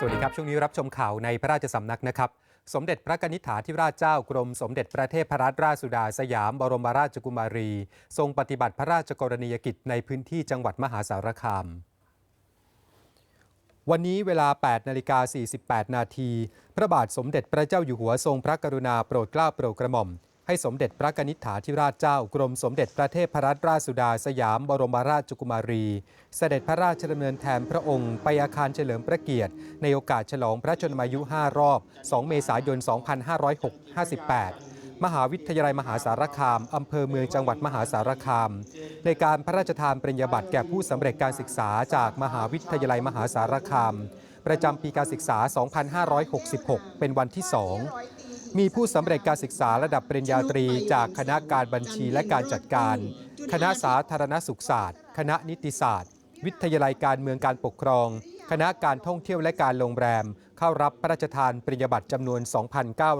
สวัสดีครับ ช่วงนี้รับชมข่าวในพระราชสำนักนะครับ สมเด็จพระกนิษฐาธิราชเจ้ากรมสมเด็จพระเทพรัตนราชสุดาสยามบรมราชกุมารี ทรงปฏิบัติพระราชกรณียกิจในพื้นที่จังหวัดมหาสารคาม วันนี้เวลา 8 นาฬิกา 48 นาที พระบาทสมเด็จพระเจ้าอยู่หัวทรงพระกรุณาโปรดเกล้าโปรดกระหม่อม ให้สมเด็จพระกนิษฐาธิราชเจ้ากรมสมเด็จพระเทพรัตนราชสุดาสยามบรมราชกุมารี เสด็จพระราชดำเนินแทนพระองค์ ไปอาคารเฉลิมพระเกียรติ ในโอกาสฉลองพระชนมายุ 5 รอบ 2 เมษายน 2558มหาวิทยาลัยมหาสารคาม อำเภอเมืองจังหวัดมหาสารคาม ในการพระราชทานปริญญาบัตรแก่ผู้สำเร็จการศึกษาจากมหาวิทยาลัยมหาสารคาม ประจำปีการศึกษา 2566 เป็นวันที่ 2 มีผู้สำเร็จการศึกษาระดับปริญญาตรี จากคณะการบัญชีและการจัดการ คณะสาธารณสุขศาสตร์ คณะนิติศาสตร์ วิทยาลัยการเมืองการปกครอง คณะการท่องเที่ยวและการโรงแรม เข้ารับพระราชทานปริญญาบัตรจำนวน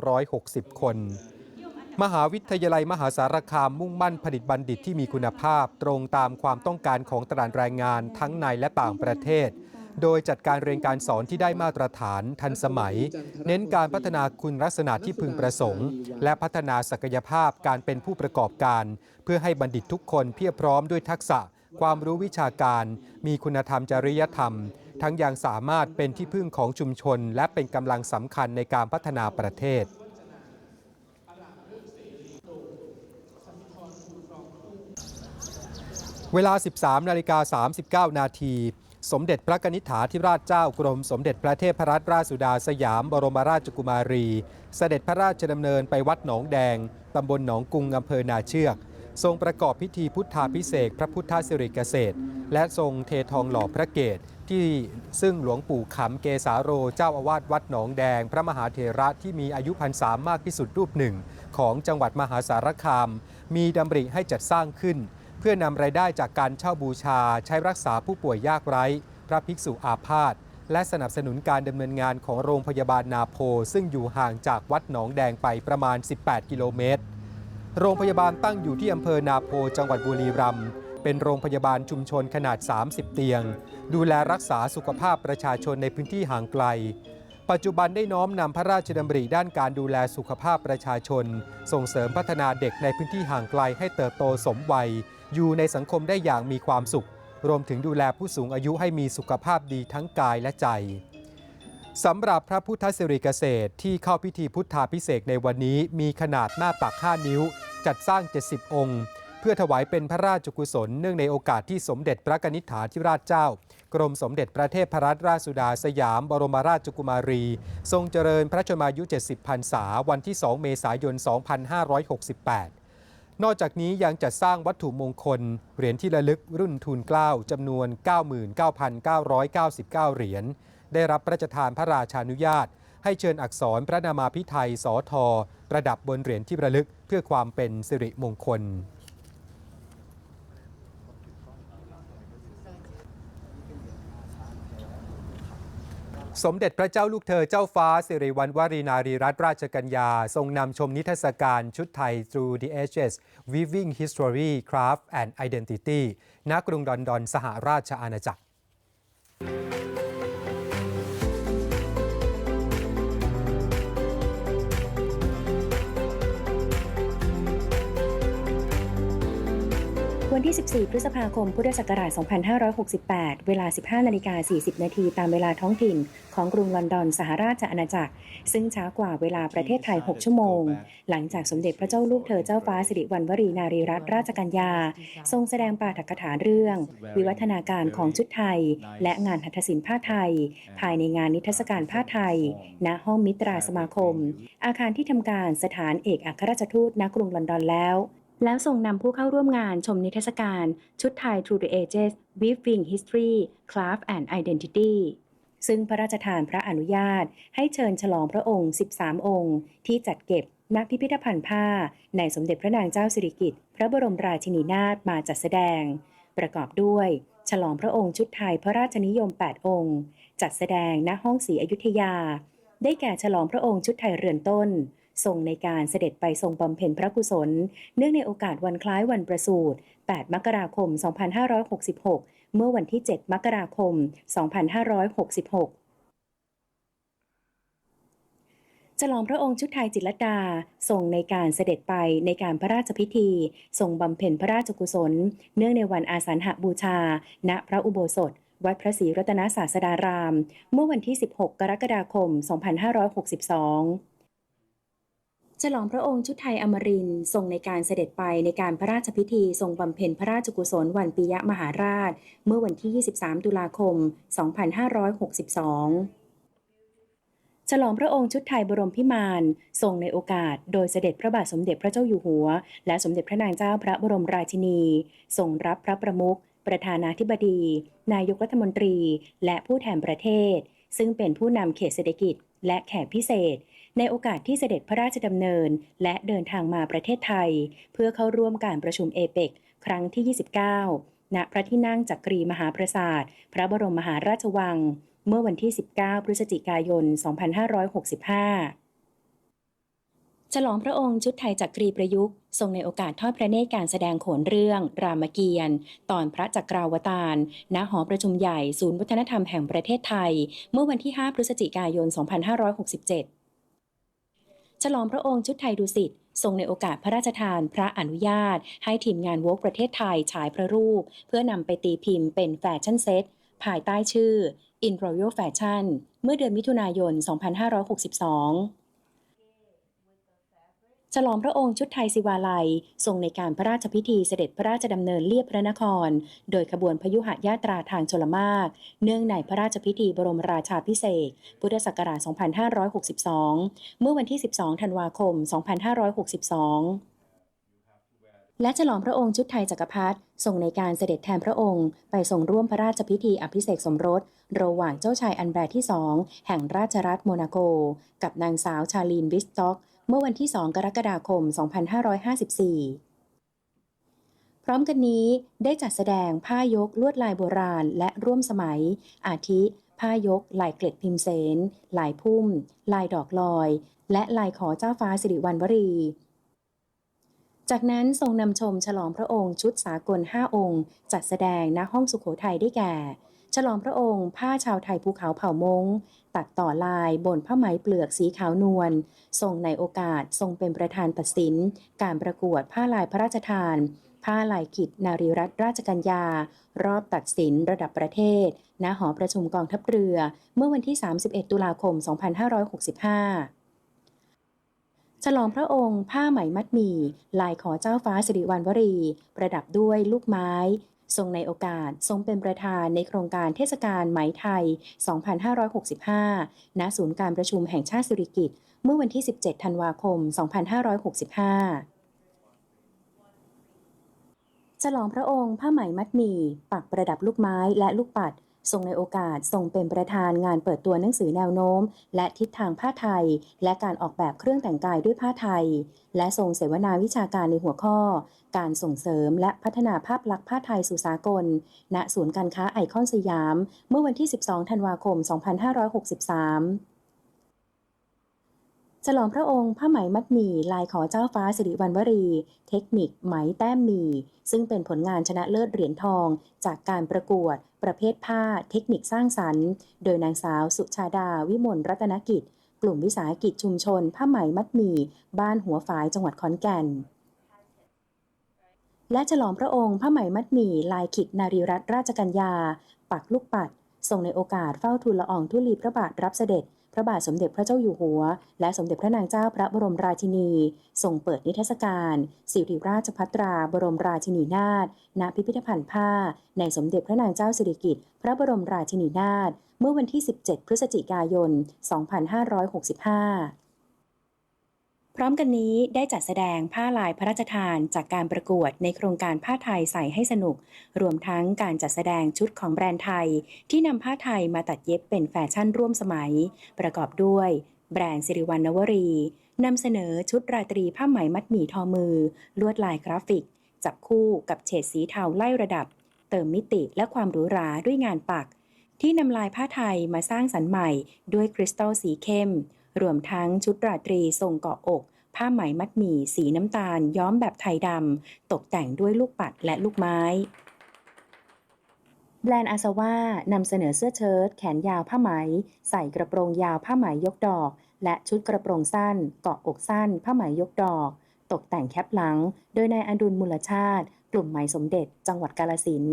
2,960 คน มหาวิทยาลัยมหาสารคามมุ่งมั่นผลิตบัณฑิตที่มีคุณภาพ ตรงตามความต้องการของตลาดแรงงานทั้งในและต่างประเทศ โดยจัดการเรียนการสอนที่ได้มาตรฐานทันสมัย เน้นการพัฒนาคุณลักษณะที่พึงประสงค์ และพัฒนาศักยภาพการเป็นผู้ประกอบการ เพื่อให้บัณฑิตทุกคนเพียบพร้อมด้วยทักษะ ความรู้วิชาการ มีคุณธรรมจริยธรรม ทั้งยังสามารถเป็นที่พึ่งของชุมชน และเป็นกำลังสำคัญในการพัฒนาประเทศเวลา 13 นาฬิกา 39 นาที สมเด็จพระกนิษฐาธิราชเจ้ากรม สมเด็จพระเทพรัตนราชสุดาสยามบรมราชกุมารี เสด็จพระราชดำเนินไปวัดหนองแดง ตำบลหนองกุงอำเภอนาเชือก ทรงประกอบพิธีพุทธาพิเศษพระพุทธสิริเกษตร และทรงเททองหล่อพระเกศที่ซึ่งหลวงปู่ขำเกสาโรเจ้าอาวาสวัดหนองแดง พระมหาเถระที่มีอายุพรรษามากที่สุดรูปหนึ่ง ของจังหวัดมหาสารคาม มีดำริให้จัดสร้างขึ้น เพื่อนำรายได้จากการเช่าบูชาใช้รักษาผู้ป่วยยากไร้ พระภิกษุอาพาธและสนับสนุนการดำเนินงานของโรงพยาบาลนาโพ ซึ่งอยู่ห่างจากวัดหนองแดงไปประมาณ 18 กิโลเมตร โรงพยาบาลตั้งอยู่ที่อำเภอนาโพจังหวัดบุรีรัมย์เป็นโรงพยาบาลชุมชนขนาด 30 เตียง ดูแลรักษาสุขภาพประชาชนในพื้นที่ห่างไกล ปัจจุบันได้น้อมนำพระราชดำริด้านการดูแลสุขภาพประชาชน ส่งเสริมพัฒนาเด็กในพื้นที่ห่างไกลให้เติบโตสมวัย อยู่ในสังคมได้อย่างมีความสุข รวมถึงดูแลผู้สูงอายุให้มีสุขภาพดีทั้งกายและใจสำหรับพระพุทธสิริเกษตรที่เข้าพิธีพุทธาพิเศษในวันนี้มีขนาดหน้าตัก 5 นิ้ว จัดสร้าง 70 องค์ เพื่อถวายเป็นพระราชกุศล เนื่องในโอกาสที่สมเด็จพระกนิษฐาธิราชเจ้า กรมสมเด็จพระเทพรัตนราชสุดาสยาม บรมราชกุมารี ทรงเจริญพระชนมายุ 70 พรรษา วันที่ 2 เมษายน 2568 นอกจากนี้ยังจัดสร้างวัตถุมงคล เหรียญที่ระลึกรุ่นทูลเกล้าจำนวน 99,999 เหรียญ ได้รับพระราชทานพระราชานุญาต ให้เชิญอักษรพระนามาพิไทยสอทอประดับบนเหรียญที่ระลึกเพื่อความเป็นสิริมงคล สมเด็จพระเจ้าลูกเธอเจ้าฟ้า สิริวัณวรีนารีรัตนราชกัญญา ทรงนำชมนิทรรศการชุดไทย Through the Ages Weaving History Craft and Identity ณกรุงลอนดอนสหราชอาณาจักร ที่14 พฤษภาคม พุทธศักราช 2568 เวลา 15 นาฬิกา 40 นาทีตามเวลาท้องถิ่น ของกรุงลอนดอน สหราชอาณาจักร ซึ่งช้ากว่าเวลาประเทศไทย 6 ชั่วโมง หลังจากสมเด็จพระเจ้าลูกเธอเจ้าฟ้าสิริวัณวรีนารีรัตนราชกัญญา ทรงแสดงปาฐกถาเรื่อง วิวัฒนาการของชุดไทย และงานหัตถศิลป์ผ้าไทย ภายในงานนิทรรศการผ้าไทย ณ ห้องมิตราสมาคม อาคารที่ทำการสถานเอกอัครราชทูตณกรุงลอนดอนแล้ว แล้วส่งนำผู้เข้าร่วมงานชมนิทรรศการ ชุดไทย Through the Ages Weaving History Craft and Identity ซึ่งพระราชทานพระอนุญาต ให้เชิญฉลองพระองค์ 13 องค์ ที่จัดเก็บณพิพิธภัณฑ์ผ้า ในสมเด็จพระนางเจ้าสิริกิติ์พระบรมราชินีนาถมาจัดแสดง ประกอบด้วย ฉลองพระองค์ชุดไทยพระราชนิยม 8 องค์ จัดแสดงณห้องศรีอยุธยา ได้แก่ฉลองพระองค์ชุดไทยเรือนต้น ทรงในการเสด็จไปทรงบำเพ็ญพระกุศล เนื่องในโอกาสวันคล้ายวันประสูติ 8 มกราคม 2566 เมื่อวันที่ 7 มกราคม 2566ฉลองพระองค์ชุดไทยจิตรดาทรงในการเสด็จไปในการพระราชพิธีทรงบำเพ็ญพระราชกุศล เนื่องในวันอาสาฬหบูชา ณพระอุโบสถ วัดพระศรีรัตนศาสดาราม เมื่อวันที่ 16 กรกฎาคม 2562 ฉลองพระองค์ชุดไทยอมรินทรงในการเสด็จไปในการพระราชพิธีทรงบำเพ็ญพระราชกุศลวันปิยมหาราช เมื่อวันที่ 23 ตุลาคม 2562ฉลองพระองค์ชุดไทยบรมพิมานทรงในโอกาส โดยเสด็จพระบาทสมเด็จพระเจ้าอยู่หัว และสมเด็จพระนางเจ้าพระบรมราชินีทรงรับพระประมุขประธานาธิบดี นายกรัฐมนตรี และผู้แทนประเทศ ซึ่งเป็นผู้นำเขตเศรษฐกิจ และแขกพิเศษ ในโอกาสที่เสด็จพระราชดำเนิน และเดินทางมาประเทศไทย เพื่อเข้าร่วมการประชุมเอเปกครั้งที่ 29 ณ พระที่นั่งจักรีมหาปราสาท พระบรมมหาราชวัง เมื่อวันที่ 19 พฤศจิกายน 2565ฉลองพระองค์ชุดไทยจักรีประยุกต์ทรงในโอกาสทอดพระเนตรการแสดงโขนเรื่อง รามเกียรติ์ตอนพระจักราวตารณหอประชุมใหญ่ศูนย์วัฒนธรรมแห่งประเทศไทย เมื่อวันที่ 5 พฤศจิกายน 2567 ฉลองพระองค์ชุดไทยดุสิตทรงในโอกาสพระราชทานพระอนุญาต ให้ทีมงานวกประเทศไทยฉายพระรูป เพื่อนำไปตีพิมพ์เป็นแฟชั่นเซ็ตภายใต้ชื่อ In Royal Fashion เมื่อเดือนมิถุนายน 2562 ลองพระองค์ชุดไทยศิวาลัย ทรงในการพระราชพิธีเสด็จพระราชดำเนินเลียบพระนคร โดยขบวนพยุหญาตราทางชลมาก เนื่องในพระราชพิธีบรมราชาพิเศษ พุทธศักราช 2562 เมื่อวันที่ 12 ธันวาคม 2562และฉลองพระองค์ชุดไทยจักรพรรดิทรงในการเสด็จแทนพระองค์ ไปทรงร่วมพระราชพิธีอภิเษกสมรส ระหว่างเจ้าชายอันแบร์ที่สองแห่งราชรัฐโมนาโก กับนางสาวชาลีนวิสต็อก เมื่อวันที่ 2 กรกฎาคม 2554 พร้อมกันนี้ได้จัดแสดงผ้ายกลวดลายโบราณและร่วมสมัย อาทิ ผ้ายก ลายเกล็ดพิมเสน ลายพุ่ม ลายดอกลอย และลายขอเจ้าฟ้าสิริวัณวรี จากนั้นทรงนำชมฉลองพระองค์ชุดสากล 5 องค์ จัดแสดงณห้องสุขโขทัยได้แก่ ฉลองพระองค์ ผ้าชาวไทยภูเขาเผ่ามง ตัดต่อลายบนผ้าไหมเปลือกสีขาวนวลทรงในโอกาสทรงเป็นประธานตัดสิน การประกวดผ้าลายพระราชทาน ผ้าลายขิดนารีรัตนราชกัญญา รอบตัดสินระดับประเทศ ณหอประชุมกองทัพเรือ เมื่อวันที่ 31 ตุลาคม 2565ฉลองพระองค์ผ้าไหมมัดหมี่ ลายขอเจ้าฟ้าสิริวัณวรี ประดับด้วยลูกไม้ ทรงในโอกาสทรงเป็นประธานในโครงการเทศกาลไหมไทย 2565 ณ ศูนย์การประชุมแห่งชาติสิริกิติ์เมื่อวันที่ 17 ธันวาคม 2565ฉลองพระองค์ผ้าไหมมัดหมี่ ปักประดับลูกไม้และลูกปัด ทรงในโอกาสทรงเป็นประธานงานเปิดตัวหนังสือแนวโน้ม และทิศทางผ้าไทย และการออกแบบเครื่องแต่งกายด้วยผ้าไทย และทรงเสวนาวิชาการในหัวข้อ การส่งเสริมและพัฒนาภาพลักษณ์ผ้าไทยสู่สากล ณศูนย์การค้าไอคอนสยาม เมื่อวันที่ 12 ธันวาคม 2563ฉลองพระองค์ผ้าไหมมัดหมี่ลายขอเจ้าฟ้าสิริวัณวรี เทคนิคไหมแต้มหมี่ซึ่งเป็นผลงานชนะเลิศเหรียญทอง จากการประกวด ประเภทผ้าเทคนิคสร้างสรรค์ โดยนางสาวสุชาดาวิมลรัตนกิจ กลุ่มวิสาหกิจชุมชน ผ้าไหมมัดหมี่บ้านหัวฝายจังหวัดขอนแก่น และฉลองพระองค์ผ้าไหมมัดหมี่ลายขิดนารีรัตนราชกัญญา ปักลูกปัดส่งในโอกาสเฝ้าทูลละอองธุลีพระบาทรับเสด็จ พระบาทสมเด็จพระเจ้าอยู่หัว และสมเด็จพระนางเจ้าพระบรมราชินีทรงเปิดนิทรรศการสิริราชพัตราบรมราชินีนาถณพิพิธภัณฑ์ผ้า ในสมเด็จพระนางเจ้าสิริกิติ์พระบรมราชินีนาถเมื่อวันที่ 17 พฤศจิกายน 2565 พร้อมกันนี้ได้จัดแสดงผ้าลายพระราชทานจากการประกวดในโครงการผ้าไทยใส่ให้สนุก รวมทั้งการจัดแสดงชุดของแบรนด์ไทย ที่นำผ้าไทยมาตัดเย็บเป็นแฟชั่นร่วมสมัย ประกอบด้วยแบรนด์สิริวัณนวรีนำเสนอชุดราตรีผ้าไหมมัดหมี่ทอมือ ลวดลายกราฟิก จับคู่กับเฉดสีเทาไล่ระดับ เติมมิติและความหรูหราด้วยงานปัก ที่นำลายผ้าไทยมาสร้างสรรค์ใหม่ ด้วยคริสตัลสีเข้ม รวมทั้งชุดราตรีทรงเกาะอก ผ้าไหมมัดหมี่สีน้ำตาล ย้อมแบบไทยดำ ตกแต่งด้วยลูกปัดและลูกไม้แบรนด์อาซาว่านำเสนอเสื้อเชิ้ตแขนยาวผ้าไหม ใส่กระโปรงยาวผ้าไหมยกดอก และชุดกระโปรงสั้น เกาะอกสั้น ผ้าไหมยกดอก ตกแต่งแคปหลัง โดยนายอดุลมูลชาติ กลุ่มไหมสมเด็จ จังหวัดกาลสิน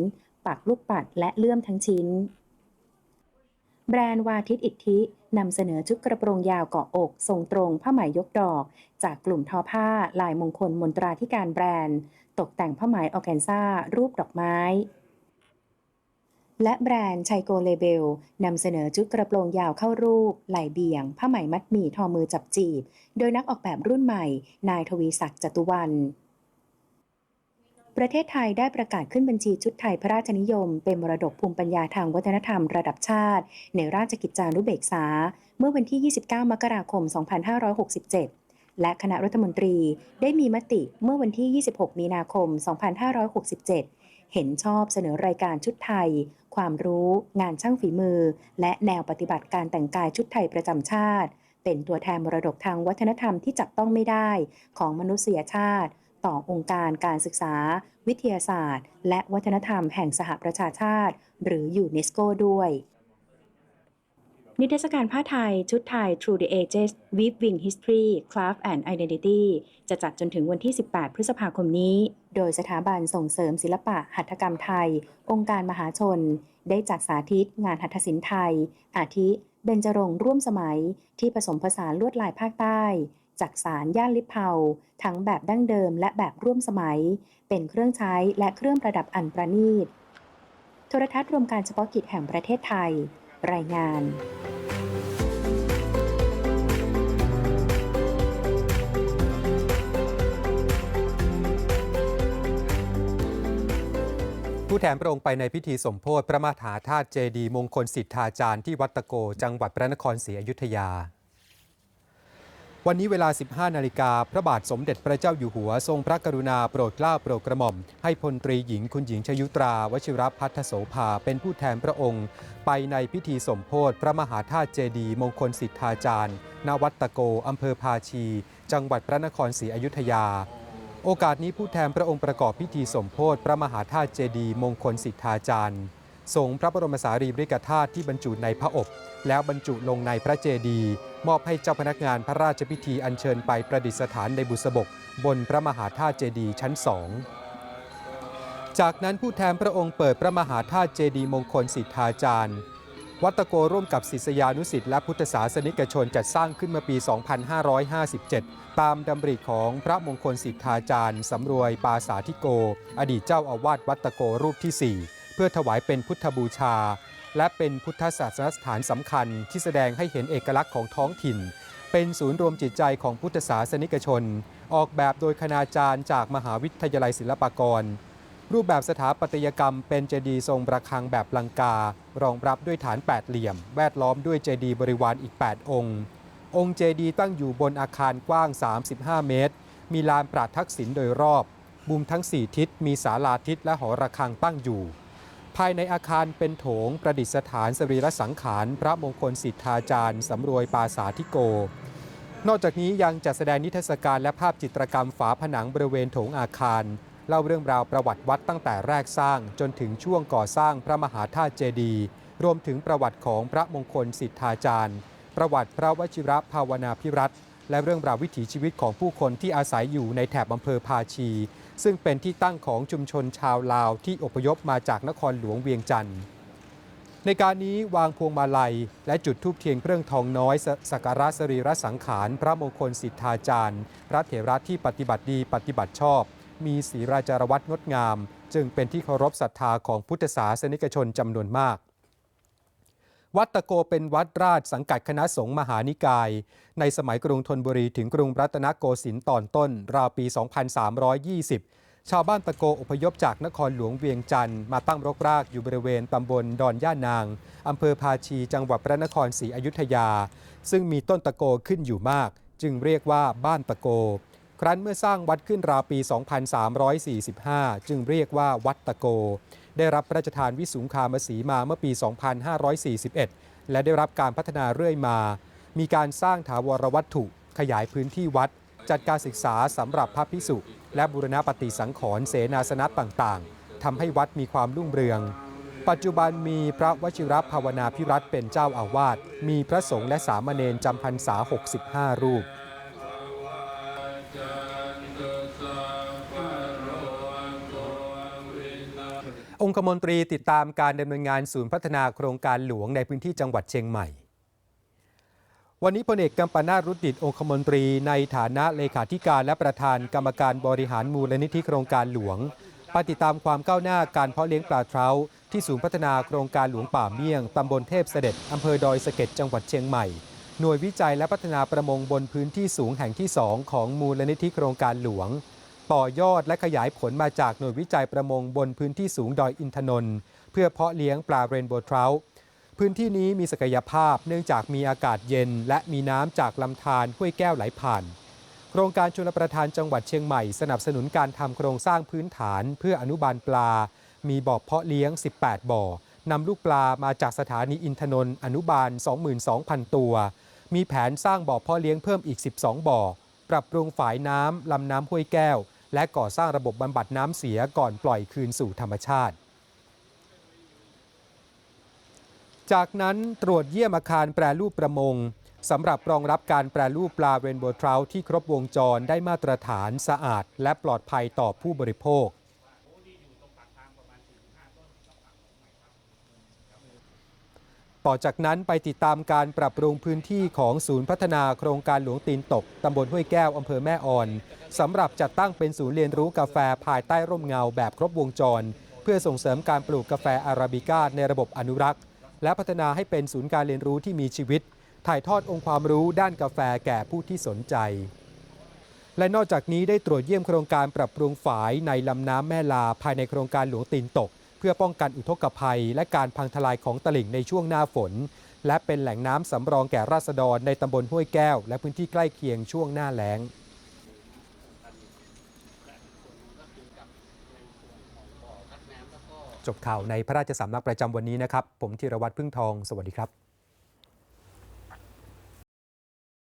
ปักลูกปัดและเลื่อมทั้งชิ้น แบรนด์วาทิตอิทธินำเสนอชุดกระโปรงยาวเกาะอก ทรงตรงผ้าไหมยกดอก จากกลุ่มทอผ้า ลายมงคลมนตราธิการแบรนด์ ตกแต่งผ้าไหมออแกนซารูปดอกไม้ และแบรนด์ไชโกเลเบลนำเสนอชุดกระโปรงยาวเข้ารูปไหลเบี่ยง ผ้าไหมมัดหมี่ทอมือจับจีบ โดยนักออกแบบรุ่นใหม่ นายทวีศักดิ์จตุวัน ประเทศไทยได้ประกาศขึ้นบัญชีชุดไทยพระราชนิยม เป็นมรดกภูมิปัญญาทางวัฒนธรรมระดับชาติ ในราชกิจจานุเบกษา เมื่อวันที่ 29 มกราคม 2567 และคณะรัฐมนตรีได้มีมติเมื่อวันที่ 26 มีนาคม 2567 เห็นชอบเสนอรายการชุดไทย ความรู้ งานช่างฝีมือ และแนวปฏิบัติการแต่งกายชุดไทยประจำชาติ เป็นตัวแทนมรดกทางวัฒนธรรมที่จับต้องไม่ได้ของมนุษยชาติ ต่อองค์การการศึกษา วิทยาศาสตร์ และวัฒนธรรมแห่งสหประชาชาติ หรือยูเนสโกด้วย นิทรรศการผ้าไทย ชุดไทย Through the Ages Weaving History Craft and Identity จะจัดจนถึงวันที่ 18 พฤษภาคมนี้ โดยสถาบันส่งเสริมศิลปะหัตถกรรมไทย องค์การมหาชน ได้จัดสาธิตงานหัตถศิลป์ไทย อาทิเบญจรงร่วมสมัยที่ผสมผสานลวดลายภาคใต้ จากสารย่านลิเผาทั้งแบบดั้งเดิมและแบบร่วมสมัย เป็นเครื่องใช้และเครื่องประดับอันประณีต โทรทัศน์รวมการเฉพาะกิจแห่งประเทศไทย รายงานผู้แทนพระองค์ไปในพิธีสมโพธิพระมหาธาตุเจดีย์มงคลสิทธาจารย์ที่วัดตะโก จังหวัดพระนครศรีอยุธยา วันนี้เวลา 15 นาฬิกา พระบาทสมเด็จพระเจ้าอยู่หัว ทรงพระกรุณาโปรดเกล้าโปรดกระหม่อม ให้พลตรีหญิงคุณหญิงชยุตรา วชิรพัฒโสภา เป็นผู้แทนพระองค์ ไปในพิธีสมโพธิพระมหาธาตุเจดีมงคลสิทธาจารย์ณวัดตะโก อำเภอภาชี จังหวัดพระนครศรีอยุธยา โอกาสนี้ผู้แทนพระองค์ประกอบพิธีสมโพธิพระมหาธาตุเจดีมงคลสิทธาจารย์ทรงพระบรมสารีริกธาตุที่บรรจุในพระอบ แล้วบรรจุลงในพระเจดีย์ มอบให้เจ้าพนักงานพระราชพิธีอัญเชิญไปประดิษฐานในบุษบก บนพระมหาธาตุเจดีย์ชั้นสองจากนั้นผู้แทนพระองค์เปิดพระมหาธาตุเจดีย์มงคลสิทธาจารย์ วัดตะโกร่วมกับศิษยานุสิษย์และพุทธศาสนิกชนจัดสร้างขึ้นเมื่อปี 2557 ตามดำริของพระมงคลสิทธาจารย์สำรวยปาสาธิโก อดีตเจ้าอาวาสวัดตะโกรูปที่ 4 เพื่อถวายเป็นพุทธบูชา และเป็นพุทธศาสนสถานสำคัญที่แสดงให้เห็นเอกลักษณ์ของท้องถิ่น เป็นศูนย์รวมจิตใจของพุทธศาสนิกชน ออกแบบโดยคณาจารย์จากมหาวิทยาลัยศิลปากร รูปแบบสถาปัตยกรรมเป็นเจดีย์ทรงระฆังแบบลังกา รองรับด้วยฐานแปดเหลี่ยม แวดล้อมด้วยเจดีย์บริวารอีก 8 องค์ องค์เจดีย์ตั้งอยู่บนอาคารกว้าง 35 เมตร มีลานปราดทักษิณโดยรอบ มุมทั้ง 4 ทิศมีศาลาทิศและหอระฆังตั้งอยู่ ภายในอาคารเป็นโถงประดิษฐานสรีระสังขารพระมงคลสิทธาจารย์สำรวยปาสาธิโก นอกจากนี้ยังจัดแสดงนิทรรศการและภาพจิตรกรรมฝาผนังบริเวณโถงอาคาร เล่าเรื่องราวประวัติวัดตั้งแต่แรกสร้างจนถึงช่วงก่อสร้างพระมหาธาตุเจดีย์รวมถึงประวัติของพระมงคลสิทธาจารย์ ประวัติพระวชิระภาวนาพิรัตและเรื่องราววิถีชีวิตของผู้คนที่อาศัยอยู่ในแถบอำเภอภาชี ซึ่งเป็นที่ตั้งของชุมชนชาวลาวที่อพยพมาจากนครหลวงเวียงจันทร์ในการนี้วางพวงมาลัย และจุดทูบเทียนเครื่องทองน้อยสสักการะสรีระสังขาร พระมงคลสิทธาจารย์ พระเถระที่ปฏิบัติดีปฏิบัติชอบ มีศีราจารวัตรงดงาม จึงเป็นที่เคารพศรัทธาของพุทธศาสนิกชนจำนวนมาก วัดตะโกเป็นวัดราชสังกัดคณะสงฆ์มหานิกาย ในสมัยกรุงธนบุรีถึงกรุงรัตนโกสินทร์ตอนต้น ราวปี 2320 ชาวบ้านตะโกอพยพจากนครหลวงเวียงจันทร์มาตั้งรกรากอยู่บริเวณตำบลดอนย่านาง อำเภอภาชีจังหวัดพระนครศรีอยุธยา ซึ่งมีต้นตะโกขึ้นอยู่มาก จึงเรียกว่าบ้านตะโก ครั้นเมื่อสร้างวัดขึ้นราวปี 2345 จึงเรียกว่าวัดตะโก ได้รับพระราชทานวิสุงคามสีมาเมื่อปี 2541 และได้รับการพัฒนาเรื่อยมา มีการสร้างถาวรวัตถุ ขยายพื้นที่วัด จัดการศึกษาสำหรับพระพิสุและบูรณปฏิสังขรณ์เสนาสนะต่างๆทำให้วัดมีความรุ่งเรือง ปัจจุบันมีพระวชิรภาวนาพิรัตเป็นเจ้าอาวาส มีพระสงฆ์และสามเณรจำพรรษา 65 รูป องคมนตรีติดตามการดำเนินงานศูนย์พัฒนาโครงการหลวงในพื้นที่จังหวัดเชียงใหม่ วันนี้พลเอกกัมปนาตรุดดิตองคมนตรีในฐานะเลขาธิการและประธานกรรมการบริหารมูลนิธิโครงการหลวงปติตามความก้าวหน้าการเพาะเลี้ยงปลาเท้าที่ศูนย์พัฒนาโครงการหลวงป่าเมี่ยง ตำบลเทพเสด็จ อำเภอดอยสะเก็ด จังหวัดเชียงใหม่ หน่วยวิจัยและพัฒนาประมงบนพื้นที่สูงแห่งที่ 2 ของมูลนิธิโครงการหลวง ต่อยอดและขยายผลมาจากหน่วยวิจัยประมงบนพื้นที่สูงดอยอินทนนท์เพื่อเพาะเลี้ยงปลาเรนโบว์ทราพื้นที่นี้มีศักยภาพเนื่องจากมีอากาศเย็น และมีน้ำจากลำธารห้วยแก้วไหลผ่าน โครงการชลประทานจังหวัดเชียงใหม่ สนับสนุนการทำโครงสร้างพื้นฐาน เพื่ออนุบาลปลา มีบ่อเพาะเลี้ยง 18 บ่อนำลูกปลามาจากสถานีอินทนนท์อนุบาล 22,000 ตัว มีแผนสร้างบ่อเพาะเลี้ยงเพิ่มอีก 12 บ่อ ปรับปรุงฝายน้ำลำน้ำห้วยแก้ว และก่อสร้างระบบบำบัดน้ำเสียก่อนปล่อยคืนสู่ธรรมชาติ จากนั้นตรวจเยี่ยมอาคารแปรรูปประมงสำหรับรองรับการแปรรูปปลาเรนโบว์ทราวที่ครบวงจรได้มาตรฐานสะอาด และปลอดภัยต่อผู้บริโภค ต่อจากนั้นไปติดตามการปรับปรุงพื้นที่ของศูนย์พัฒนาโครงการหลวงตีนตก ตำบลห้วยแก้ว อำเภอแม่อ่อน สำหรับจัดตั้งเป็นศูนย์เรียนรู้กาแฟภายใต้ร่มเงาแบบครบวงจร เพื่อส่งเสริมการปลูกกาแฟอาราบิก้าในระบบอนุรักษ์ และพัฒนาให้เป็นศูนย์การเรียนรู้ที่มีชีวิต ถ่ายทอดองค์ความรู้ด้านกาแฟแก่ผู้ที่สนใจ และนอกจากนี้ได้ตรวจเยี่ยมโครงการปรับปรุงฝายในลำน้ำแม่ลาภายในโครงการหลวงตีนตก พื่อป้องกันอุทกภัย และการพังทลายของตลิ่งในช่วงหน้าฝน และเป็นแหล่งน้ำสำรองแก่ราษฎรในตำบลห้วยแก้ว และพื้นที่ใกล้เคียงช่วงหน้าแล้งจบข่าวในพระราชสำนักประจำวันนี้นะครับ ผมธีรวัตรพึ่งทอง สวัสดีครับ